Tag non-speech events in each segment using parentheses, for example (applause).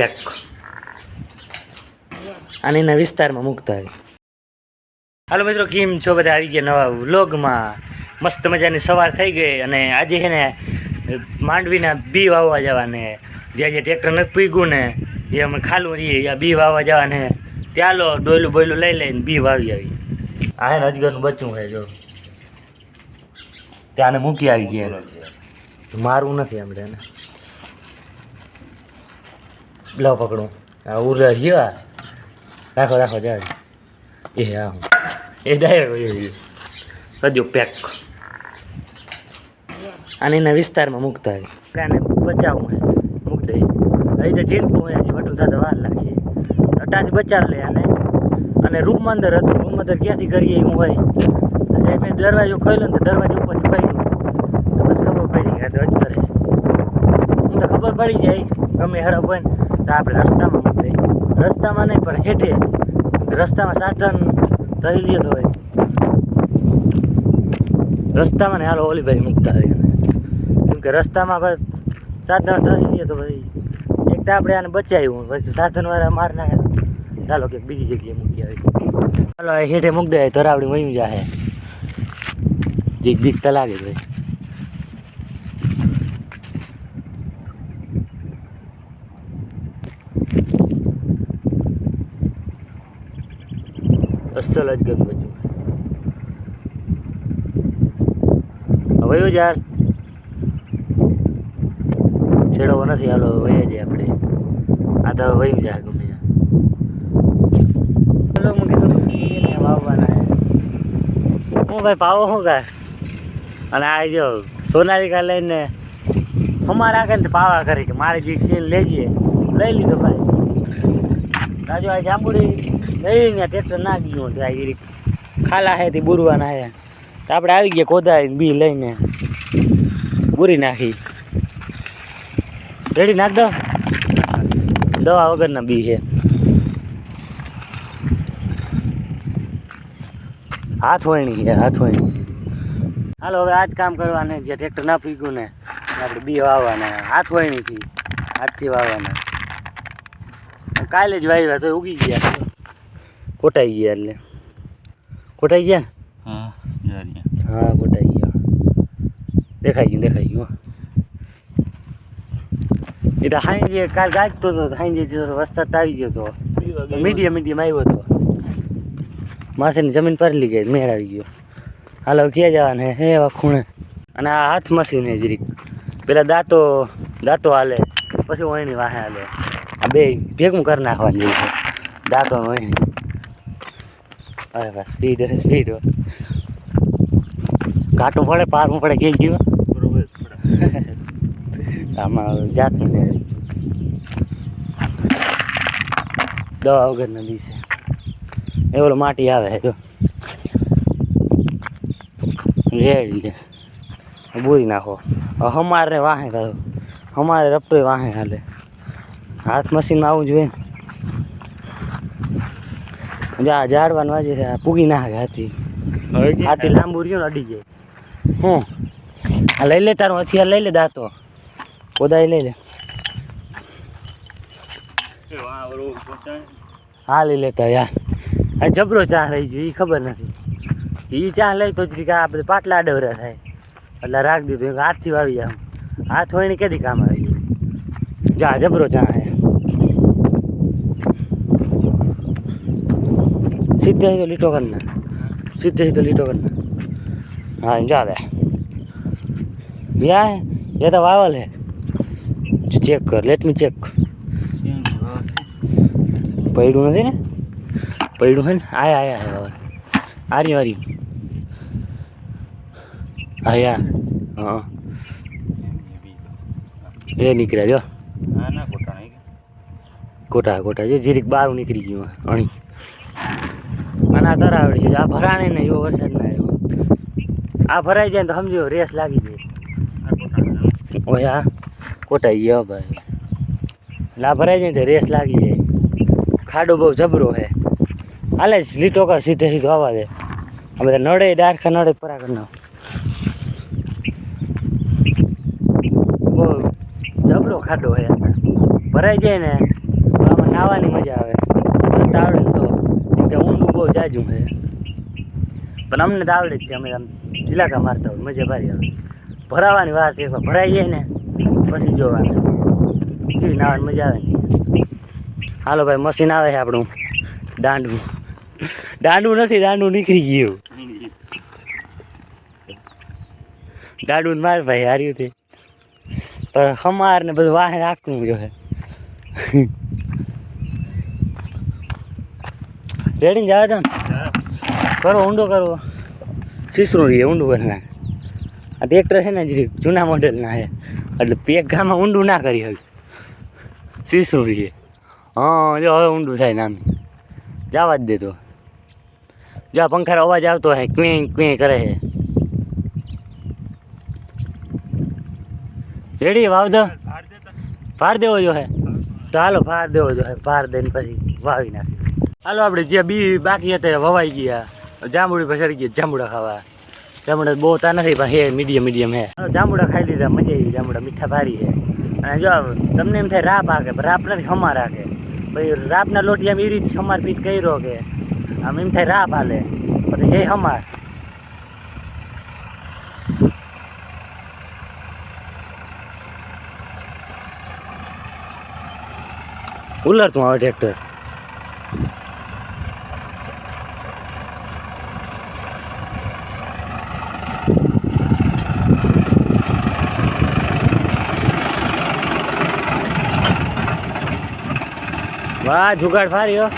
Pack. અને એના વિસ્તારમાં મૂકતા હોય. હાલો મિત્રો, કેમ છો બધા? આવી ગયા નવા વ્લોગમાં. મસ્ત મજાની સવાર થઈ ગઈ અને આજે છે ને, માંડવીના બી વાવવા જવાને જ્યાં જે ટ્રેક્ટર નથી પીગું ને, એ અમે ખાલું રહીએ ત્યાં બી વાવવા જવાને ત્યાં લો ડોયલું બોયલું લઈ લઈને બી વાવી આવી. આ હે ને અજગરનું બચ્ચું છે, જો. ત્યાંને મૂકી આવી ગયા. મારવું નથી આપણે એને. લો પકડું. આ ઉરા રહ્યો રાખો રાખો જાય એ હા એ ડાયરેક્ટ સજો પેક અને એના વિસ્તારમાં મૂકતા હોય. આને બચાવવું હોય. મૂક દઈએ અહીં તો ઝીણકું હોય, હજી વટું થતા વાર લાગીએ અટાચ બચાવ લે આને. અને રૂમ અંદર હતું. રૂમ અંદર ક્યાંથી કરીએ એવું હોય. એટલે મેં દરવાજો ખોલ્યો ને તો દરવાજો ઉપરથી દઉં તો બસ ખબર પડી ગઈ આ તો અજગર હું તો ખબર પડી જાય. ગમે હરફ હોય ને. તો આપણે રસ્તામાં મૂકી દઈએ. રસ્તામાં નહીં, પણ હેઠે રસ્તામાં સાધન થઈ લે તો હોય. રસ્તામાં ને હાલો ઓલીભાઈ મૂકતા હોય કેમ કે રસ્તામાં સાધન થઈ લે તો ભાઈ એક તો આપણે આને બચાવ્યું, પછી સાધનવાળા માર નાખે. ચાલો કે બીજી જગ્યાએ મૂકી આવી ચાલો હેઠે મૂકી દે તરાવડી જાહે. જીક બીક તો લાગે ભાઈ અસલ જ ગંદ બચ્યું હવે યાર છેડવો નથી હાલો વહી જાય આપણે. આ તો વહી જાય ગમે ત્યાં. હું કીધું વાવવાના હું ભાઈ પાવો શું કાય અને આ જો સોનાલિકા લઈને અમારા આગળ પાવા કરી કે મારે જે સીન લેજે. લઈ લીધો ભાઈ. રાજુ આ જાંબુડી લઈને ટ્રેક્ટર ના ગયું ખાલા હે તે બુરવાના હે તો આપણે આવી ગયા કોદાઈ બી લઈને. બુરી નાખી. રેડી નાખ દો. દવા વગરના બી છે. હાથ વણી છે, હાથ વણી. હાલો, હવે આ જ કામ કરવાને જે ટ્રેક્ટર ના પીગું ને, આપણે બી વાવવાના. હાથ વણીથી, હાથથી વાવવાના. કાલે જ વાવ્યા તો ઉગી ગયા. કોટાઈ ગયા એટલે. કોટાઈ ગયા? હા હા કોટાઈ ગયા. દેખાઈ ગયું દેખાઈ ગયું એ તો હાઈ કાલ ગાજતો હતો હાઈ જે વરસાદ આવી ગયો હતો. મીડિયમ મીડિયમ આવ્યો હતો. માસીની જમીન પરલી ગઈ મેળ આવી ગયો. હાલો ક્યાં જવાને? હે એવા ખૂણે. અને આ હાથ મસીને જ જરીક પેલા દાંતો દાંતો હાલે પછી વહીણી વાહે હાલે. આ બે ભેગું કરી નાખવાની છે. દાંતો વહીણી અરે બસ સ્પીડ હે સ્પીડ કાટું પડે પારવું પડે કે ગયું બરોબર આમાં જાત નહીં દવા વગરના દિવસે એ ઓલો માટી આવે જો રેડી લે બોરી નાખો હવે હમારે વાહે કાઢો હમારે રપટોય વાહે હાલે હાથ મશીનમાં આવવું જોઈએ ને જો આ ઝાડવાનું વાજે છે પૂગી નાખે હાથી. હવે હાથી લાંબુ રહ્યું ને અડી જાય. હું? આ લઈ લે તારું હથિયાર લઈ લે દાંતો. કોદાઈ લઈ લે. હા લઈ લેતા યાર આ જબરો ચા રહી ગયો એ ખબર નથી. એ ચા લઈ તો જ કે આ બધા પાટલા ડવરા થાય. એટલે રાખ દીધું હાથથી વાવી જાવ હાથ હોય ને કેદી કામ આવી જા જબરો ચા સીધે સીધો લીટો કરના. સીધે સીધો લીટો કરના. હા જા બે યા યે તો વાવલ હે. ચેક કર લેટ મી ચેક પૈડું નથી ને? પૈડું હે ને? આયા આયા હે વાવલ. આર્યું આર્યું. આયા હા. એ નીકળ્યા જો. કોટા કોટા જો જીરીક બારું નીકળી ગયું અણી. અને આ તરાવડી. આ ભરાણે ને એવો વરસાદ ના આવ્યો. આ ભરાઈ જાય તો સમજો, રેસ લાગી જાય. ઓય આ કોટાઈ ગયો ભાઈ. એટલે આ ભરાઈ જાય તો રેસ લાગી જાય. ખાડો બહુ જબરો છે. હાલે લીટો કર, સીધે સીધો આવવા દે. આ બધા નડે, ડારખા નડે પરા કરી બહુ જબરો ખાડો છે. ભરાઈ જાય ને આમાં નાહવાની મજા આવે. તરતા આવડે ને તો કેમ કે ઊંડું બહુ જાજું છે. પણ અમને તો આવડે જ છે, અમે આમ ચિલાકા મારતા હોય, મજા ભારી આવે. ભરાવાની વાત એકવાર ભરાઈ જાય ને, પછી જોવાનું. કેવી નાહવાની મજા આવે ને. હાલો ભાઈ મશીન આવે છે આપણું. દાંડવું દાંડવું નથી દાંડવું નીકળી ગયું. દાંડવું માર ભાઈ હાર્યું તે પણ ખમાર ને બધું વાહે રાખવું જો હે રેડી જાય તો કરો, ઊંડો કરો. સીસરું રહીએ ઊંડું કરી નાખે આ ટ્રેક્ટર છે ને જરી જૂના મોડેલના છે. એટલે પેક ગામાં ઊંડું ના કરી હવે. સીસરું રહીએ હા, જો હવે ઊંડું થાય નામ જવા જ દેતો જો પંખાનો અવાજ આવતો હે ક્વે ક્વે કરે છે. રેડી, વાવ દો. ભાર દેવો જો હે. તો હાલો ભાર દેવો જો હે. ભાર દઈને પછી વાવી નાખી હાલો આપણે જે બી બાકી હતા વવાઈ ગયા. જાંબુડી પર ગયા જાંબુડા ખાવા. જાંબુડા બહુ તા નથી, પણ હે મીડિયમ મીડિયમ હે. જાંબુડા ખાઈ લીધા, મજા આવી જાંબુડા, મીઠા ભારી હે. અને જો, તમને એમ થાય રાપ આગે, પણ રાપ નથી હમાર રાખે પછી રાપના લોટી આમ એ રીતે હમાર પીટ કર્યો કે, આમ એમ થાય રાપ હાલે. પછી હે હમાર ઉલરતું આવે ટ્રેક્ટર. વાહ, જુગાડ ફાર્યો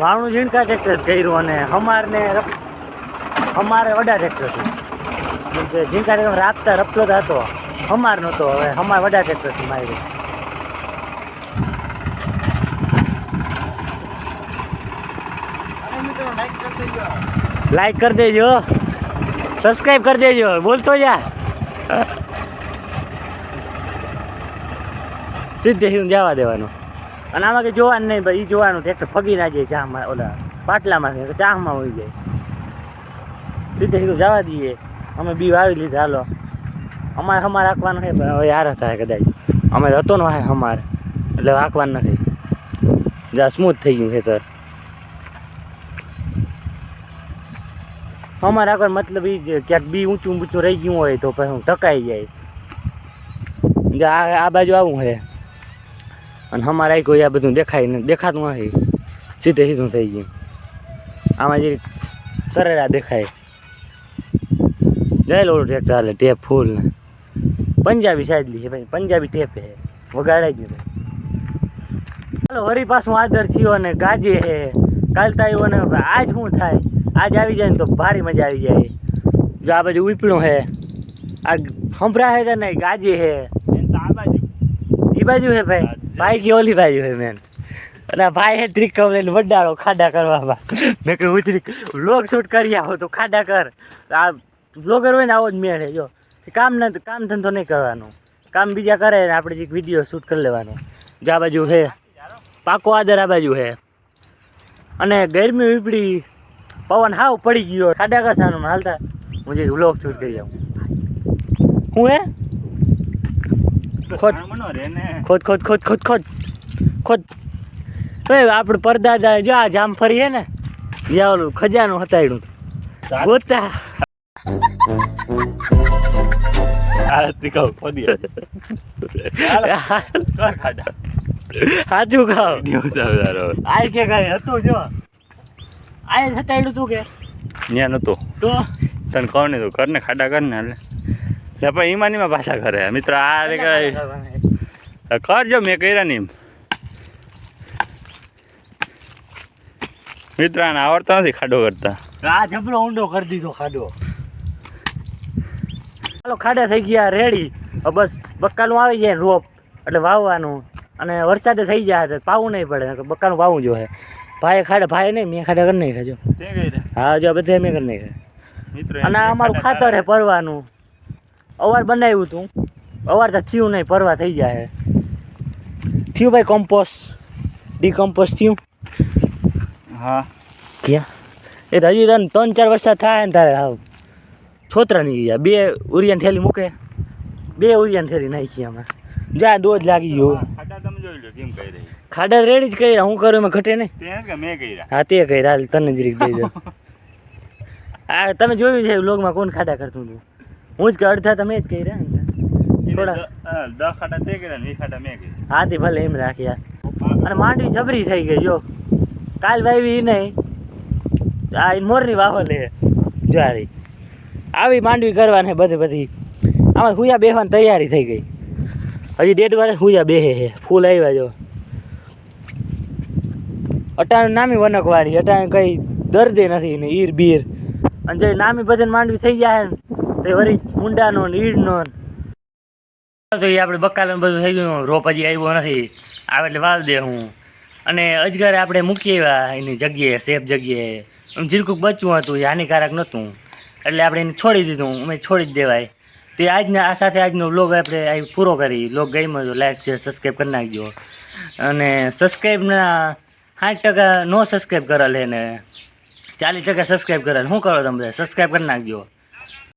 વાવણું ઝીણકા ટ્રેક્ટર કર્યું અને હમારને અમારે વડા ટ્રેક્ટર હતું ઝીણકા ટ્રેક્ટર રાખતા રપતો હતો. હમાર નહોતો હવે હમાર વડા ટ્રેક્ટરથી માર્યું. લાઈક કરી દેજો. સબસ્ક્રાઈબ કરી દેજો. બોલતો જા. સીધે હું જવા દેવાનું. અને આમાં કે જોવાનું નહીં ભાઈ એ જોવાનું ટ્રેક્ટર ફગી ના જાય ચામાં, ઓલા પાટલામાં ચામાં હોઈ જાય. સીધે સીધું જવા દઈએ. અમે બી વાવી લીધા, હાલો. અમારે હમાર રાખવાનું છે, પણ હવે યાર થાય કદાચ. અમે હતો ન વાહે હમાર એટલે રાખવાનું નથી. જા સ્મૂથ થઈ ગયું ખેતર. અમારે આગળ મતલબ એ જ ક્યાંક બી ઊંચું ઊંચું રહી ગયું હોય તો પછી હું ટકાઈ જાય. આ આ બાજુ આવું છે અને અમારે કોઈ આ બધું દેખાય ને, દેખાતું નથી. સીધે સીધું થઈ ગયું. આમાં જે સરેરા દેખાય. જય ઓલું ટ્રેક્ટર હાલે, ટેપ ફૂલ ને. પંજાબી સાઈડલી છે ભાઈ, પંજાબી ટેપ છે વગાડાઈ ગયું ચાલો વરી પાછું આદર થયો અને ગાજે છે કાલતા આવ્યો ને આજ શું થાય? આજ આવી જાય ને તો ભારી મજા આવી જાય. જો આ બાજુ ઉપડું છે આ સંભરા હે કે નહીં ગાજી હે. એ બાજુ. હે ભાઈ? ભાઈ કે ઓલી બાજુ હે મેન. અને ભાઈ હે ત્રિક લઈને વડાળો ખાડા કરવામાં. મેં કહ્યું ઉતરી બ્લોગ શૂટ કરી આવો તો ખાડા કર. આ બ્લોગર હોય ને આવો જ મેળ જો. કામ ન કામ ધંધો નહીં કરવાનું. કામ બીજા કરે ને આપણે જે વીડિયો શૂટ કરી લેવાનો. જો આ બાજુ છે પાકો આદર આ બાજુ છે અને ગરમી ઉપડી. પવન હાવ પડી ગયો ખાડા કસાનો હાલતા હું જે વ્લોગ શૂટ કરી આવું. હું હે? ખોદ ખોદ ખોદ ખોદ ખોદ ખોદ ખોદ હવે આપણે પરદાદા જો આ જામફળી હે ને જ્યાં ઓલું ખજાનું હતાડ્યું ગોતા. સાચું (laughs) ખાવ આ કે કઈ હતું જો. આ હતાડ્યું તું કે? ત્યાં નતો તો? તને કોણ તું કરને ખાડા કર ને એટલે લે પણ ઈમાનીમાં પાછા કરે મિત્ર આ રે કઈ કરજો મેં કર્યા નહીં મિત્ર આને આવડતા નથી ખાડો કરતા. આ જબરો ઊંડો કરી દીધો ખાડો. ચાલો ખાડા થઈ ગયા રેડી બસ બક્કાનું આવી જાય રોપ. એટલે વાવવાનું. અને વરસાદે થઈ જાય પાવું નહીં પડે બક્કાનું વાવવું જોઈએ ભાઈ ખાડે ભાઈ નહીં મેં ખાડા કરી નહીં ખાજો હા જો બધે મેં કરી નાખ્યા અને અમારું ખાતર હે પરવાનું અવાર બનાવ્યું તું. અવાર તો થયું નહીં પરવા થઈ જાય થયું ભાઈ કમ્પોસ્ટ ડીકમ્પોસ્ટ થયું. હા. ક્યાં? એ તો હજી તને ત્રણ ચાર વરસાદ થાય ને તારે હાવ છોતરા નીકળી ગયા. બે ઉરિયાની થેલી મૂકે. બે ઉરિયાની થેલી નાખી અમે જ્યાં દોજ લાગી ગયો ખાડા તમે જોઈ લો કેમ કહી રહી ખાડા રેડી જ કર્યા. હું કરું એમાં ઘટે નહીં. કર્યા. હા તે કઈ હાલ તને જરીક દઈ દો (laughs) આ તમે જોયું છે લોગમાં કોણ ખાડા કરતું હતું? હું જ કે અડધા તમે જ કહી રહ્યા ને થોડા. ખાડા તે કર્યા મેં કર્યા. હા તે ભલે એમ રાખ્યા અને માંડવી જબરી થઈ ગઈ જો. કાલ વાવી નહીં. આ મોરની વાહો લે જારી આવી માંડવી કરવાની બધે બધી. આમાં હુયા બેહવાની તૈયારી થઈ ગઈ. હજી ડેઢ વર્ષ હુયા બેહે છે. ફૂલ આવ્યા જો. અટાણે નામી વનકવારી, અટાણે કઈ દર્દે નથી ને ઈર બીર. અને જે નામી ભજન માંડવી થઈ જાય ને, તે વળી મુંડાનો ને ઈડનો તો એ આપણે બકાલ બધું થઈ ગયું રોપ હજી આવ્યો નથી. આવે એટલે વાલ દે હું. અને અજગર આપણે મૂકી આવ્યા એની જગ્યાએ, સેફ જગ્યાએ. એમ જીરકુક બચવું હતું, એ હાનિકારક નહોતું. એટલે આપણે એને છોડી દીધું, અમે છોડી જ દેવાય. તે આજના, આ સાથે આજનો વ્લોગ આપણે અહીં પૂરો કરી. બ્લોગ ગમ્યો તો લાઈક છે સબસ્ક્રાઈબ કરી નાખજો. અને સબસ્ક્રાઈબના સાઠ ટકા નો સબસ્ક્રાઈબ કરેલ હે ને, ચાલીસ ટકા સબસ્ક્રાઈબ કરેલ. શું કરો તમે સબસ્ક્રાઈબ કરી નાખજો.